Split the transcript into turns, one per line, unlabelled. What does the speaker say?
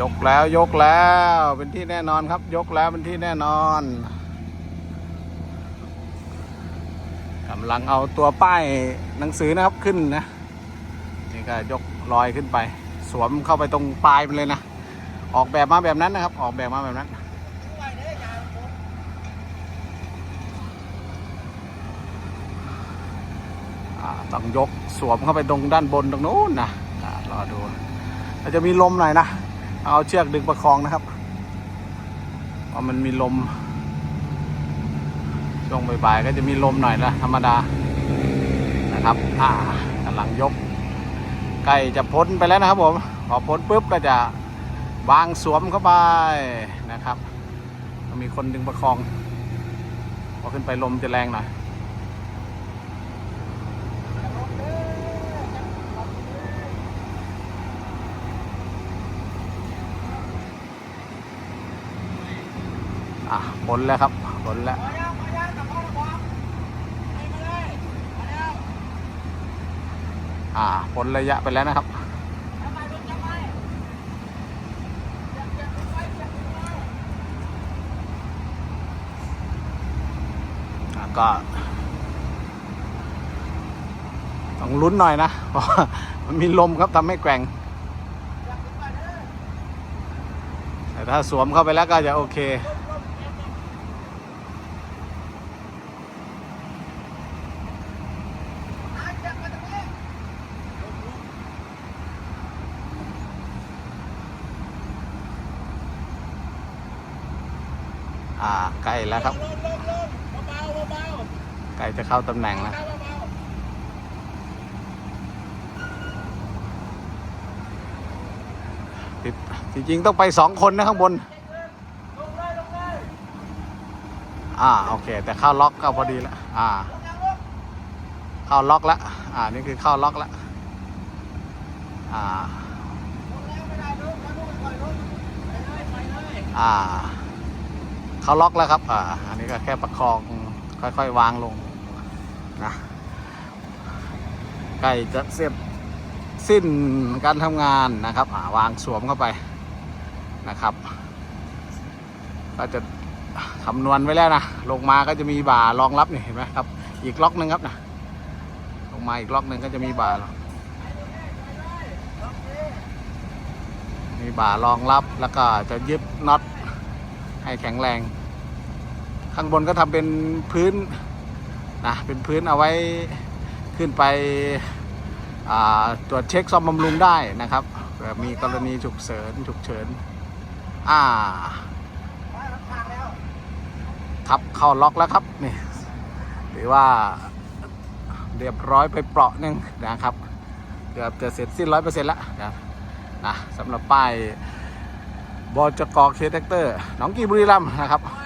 ยกแล้วยกแล้วเป็นที่แน่นอนครับ ยกแล้วเป็นที่แน่นอนกำลังเอาตัวป้ายหนังสือนะครับขึ้นนะนี่ก็ยกลอยขึ้นไป สวมเข้าไปตรงปลายมันเลยนะออกแบบมาแบบนั้นนะครับ ออกแบบมาแบบนั้นต้องยกสวมเข้าไปตรงด้านบนตรงนู้นนะรอดูอาจจะมีลมหน่อยนะ เอาเชือกดึงประคองนะครับเพราะมันมีลม ช่วงบ่ายๆก็จะมีลมหน่อยนะธรรมดานะครับอ่ากำลังยก ใกล้จะพ้นไปแล้วนะครับผมพอพ้นปุ๊บก็จะวางสวมเข้าไปนะครับมีคนดึงประคองพอขึ้นไปลมจะแรงหน่อย อะพ้นแล้วครับพ้นแล้วอ่าพ้นระยะไปแล้วนะครับก็ต้องลุ้นหน่อยนะเพราะมันมีลมครับทำให้แกว่ง แต่ถ้าสวมเข้าไปแล้วก็จะโอเค อ่าใกล้แล้วครับใกล้จะเข้าตำแหน่งแล้วจริงๆต้องไปสองคนนะข้างบน อ่าโอเค แต่เข้าล็อกก็พอดีแล้วอ่า เข้าล็อกแล้วอ่านี่คือเข้าล็อกแล้วอ่า อ่า เขาล็อกแล้วครับ อ่า อันนี้ก็แค่ประคองค่อยๆวางลงนะใกล้จะเสร็จสิ้นการทำงานนะครับ อ่าวางสวมเข้าไปนะครับ ก็จะคำนวณไว้แล้วนะ ลงมาก็จะมีบ่ารองรับนี่เห็นไหมครับ อีกล็อกหนึ่งครับนะลงมาอีกล็อกหนึ่งก็จะมีบ่ามีบ่ารองรับแล้วก็จะยึดน็อต ให้แข็งแรง ข้างบนก็ทำเป็นพื้นนะเป็นพื้นเอาไว้ขึ้นไปตรวจเช็คซ่อมบำรุงได้นะครับมีกรณีฉุกเฉินฉุกเฉินอ่าครับเข้าล็อกแล้วครับนี่หรือว่าเรียบร้อยไปเปราะนึงนะครับเกือบจะเสร็จสิ้นร้อยเปอร์เซ็นต์แล้วนะนะสำหรับป้าย บจกเคแท็กเตอร์หนองกีบุรีรัมย์นะครับ